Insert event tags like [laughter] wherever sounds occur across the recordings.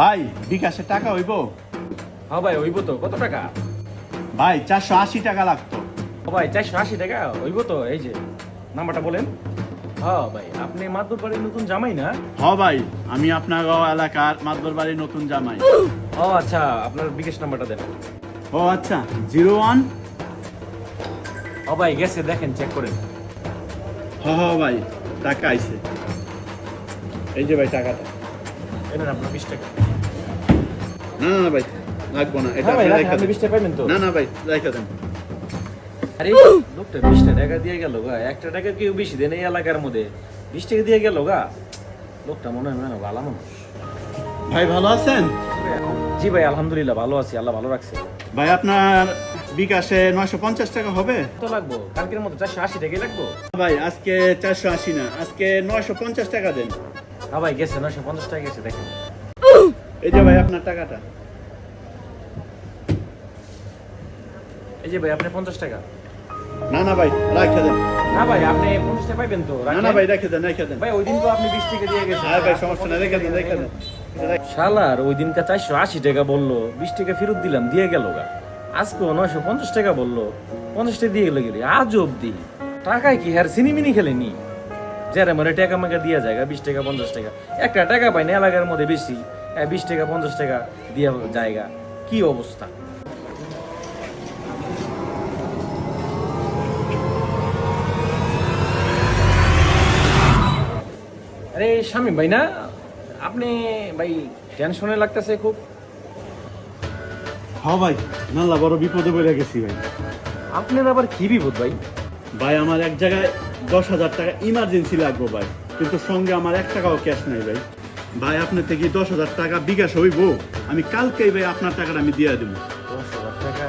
ভাই বিকাশে টাকা হইব? হ্যাঁ ভাই হইব তো। কত টাকা? ভাই চারশো আশি টাকা লাগতো। ও ভাই চারশো আশি টাকা? হইব তো এই যে। নাম্বারটা বলেন। হ্যাঁ ভাই আপনি মাদুর বাড়ির নতুন জামাই না? হ ভাই আমি আপনার এলাকার মাদবর বাড়ির নতুন জামাই। ও আচ্ছা আপনার বিকাশ নাম্বারটা দেন। ও আচ্ছা জিরো ওয়ান? ও ভাই গেছে দেখেন চেক করেন। হ হ ভাই টাকা আইছে। এই যে ভাই টাকাটা। এই আপনার বিশ টাকা। না না ভাই লাগবো না এটা হ্যাঁ ভাই আপনি রাখেন, রাইখা আপনি দেন। বিশ টাকা পাইবেন তো। না না ভাই রাইখা দেন। আরে লোকটা বিশটা টাকা দিয়ে গেল গা একটা টাকা কেউ বেশি দেন এই এলাকার মধ্যে। বিশ টাকা দিয়ে গেল গা। লোকটা মনে হয় না ভালো মানুষ। ভাই ভালো আছেন? জি ভাই আলহামদুলিল্লাহ ভালো আছি আল্লাহ ভালো রাখছে। ভাই আপনার বিকাশে নয়শো পঞ্চাশ টাকা হবে? কত লাগবো? কালকের মতো চারশো আশি টাকাই লাগবো? ভাই আজকে চারশো আশি না আজকে নয়শো পঞ্চাশ টাকা দেন। ভাই গেছে নয়শো পঞ্চাশ টাকা গেছে দেখেন। এই যে ভাই আপনার টাকাটা। এই যে ভাই আপনি পঞ্চাশ টাকা। না না ভাই রাখা দেন। না ভাই আপনি পঞ্চাশ টাকা পাইবেন তো না না ভাই রেখে দেন রেখে দেন। ভাই ওই দিন তো আপনি বিশ টাকা দিয়ে গেছেন। হ্যাঁ ভাই সমস্যা নেই রেখে দেন রেখে দেন। শালার ওই চারশো আশি টাকা বলল বিশ টাকা ফেরত দিলাম দিয়ে গেল গা। আজকেও নয়শো পঞ্চাশ টাকা বলল পঞ্চাশ টাকা দিয়ে গেলে গেলি আজ অব্দি টাকায় কি হ্যার সিনিমিনি খেলেনি? যারা মানে টাকা মাকা দিয়া যায়গা বিশ টাকা পঞ্চাশ টাকা। একটা টাকা পাই না এলাকার মধ্যে বেশি। বিশ টাকা পঞ্চাশ টাকা দিয়া জায়গা কি অবস্থা? আরে স্বামী ভাই না আপনি ভাই টেনশনে লাগতেছে খুব। হ্যাঁ ভাই নাল্লা বড় বিপদে পড়ে গেছি ভাই। আপনার আবার কি বিপদ ভাই? ভাই আমার এক জায়গায় দশ হাজার টাকা ইমার্জেন্সি লাগবে ভাই কিন্তু সঙ্গে আমার এক টাকাও ক্যাশ নাই ভাই। ভাই আপনার থেকে দশ হাজার টাকা বিকাশ হইব? আমি কালকেই ভাই আপনার টাকাটা আমি দিয়ে দেবো। দশ হাজার টাকা?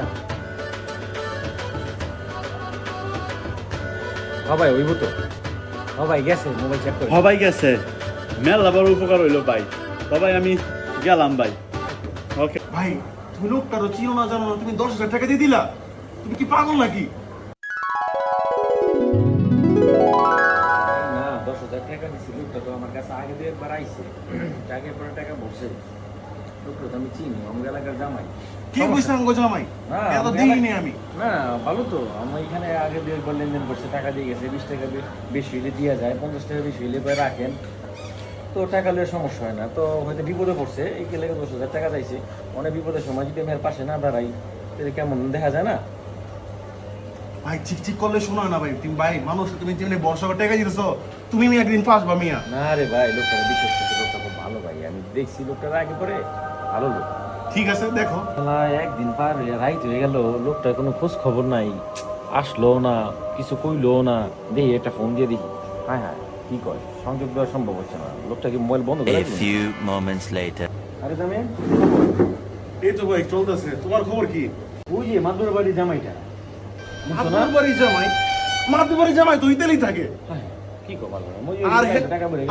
ভাই ওইব তো। ভাই গেছে মোবাইল চেক করে। গেছে। মেলা বড় উপকার হইল ভাই। সবাই আমি গেলাম ভাই। ওকে ভাই তুমি লোকটারও চিনো না জানো না তুমি দশ হাজার টাকা দিয়ে দিলা। তুমি কি পাগল নাকি? আগে দিয়ে একবার আইছে [clears throat] টাকা পরে টাকা বসে। লোকটা তো আমি চিনি এলাকার জামাই। কি বুঝলাম গো জামাই? এত দিইনি আমি। না ভালো তো। আমার এখানে আগে দিয়ে একবার লেনদেন করছে টাকা দিয়ে গেছে বিশ টাকা বেশি হইলে দেওয়া যায় পঞ্চাশ টাকা বেশি হইলে পরে রাখেন। তো টাকা নিয়ে সমস্যা হয় না। তো হয়তো বিপদে পড়ছে এই কে লেগে দশ হাজার টাকা চাইছে। অনেক বিপদের সময় যদি আমি পাশে না দাঁড়াই তাহলে কেমন? দেখা যায় না? ভাই চিক চিক করলে শোনো না ভাই। তুমি ভাই মানুষ তুমি যেমনি বর্ষা করে টাকা দিতেছো। তুমি মি একদিন ফাঁসবা মিয়া। না রে ভাই লোকটা বিশেষ করে লোকটা খুব ভালো ভাই। আমি দেখছি লোকটার আগে পরে ভালো লোক। ঠিক আছে দেখো। শালা একদিন পার হয়ে রাইত হয়ে গেল। লোকটার কোনো খোঁজ খবর নাই। আসলো না কিছু কইলো না। দেখি একটা ফোন দিয়ে দেখি। হ্যাঁ হ্যাঁ কি কয়? সংযোগ দেওয়া সম্ভব হচ্ছে না। লোকটা কি মোবাইল বন্ধ করে A রাখল? few moments later. আরে দামে এই তো ভাই চলতেছে। তোমার খবর কি? ওই যে মাদুর বাড়ি জামাইটা? মাতুর বাড়ি জামাই মাতুর বাড়ি জামাই তো ইতালি থাকে। আর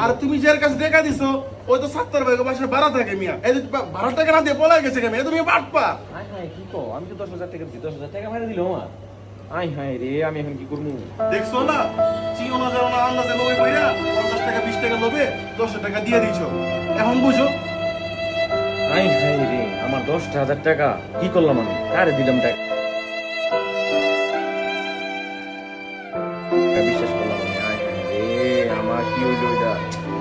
আর তুমি যার কাছে টাকা দিছো ওই তো সাত্তর ভাই বাসায় ভাড়া থাকে মিয়া। এই ভাড়া টাকা না দিয়ে পলাই গেছে এ তুমি বাটপা। কি কো? আমি তো দশ হাজার টাকা দিচ্ছি দশ হাজার টাকা দিল আমার আই হায় রে আমি এখন কি করব দেখছ না? চিনো না জানো না আন্দাজে লোভে বইরা পঞ্চাশ টাকা বিশ টাকা লোভে দশ টাকা দিয়ে দিছো। এখন বুঝো? আই হায় রে আমার দশটা হাজার টাকা। কি করলাম আমি? কারে দিলাম টাকা? you do that?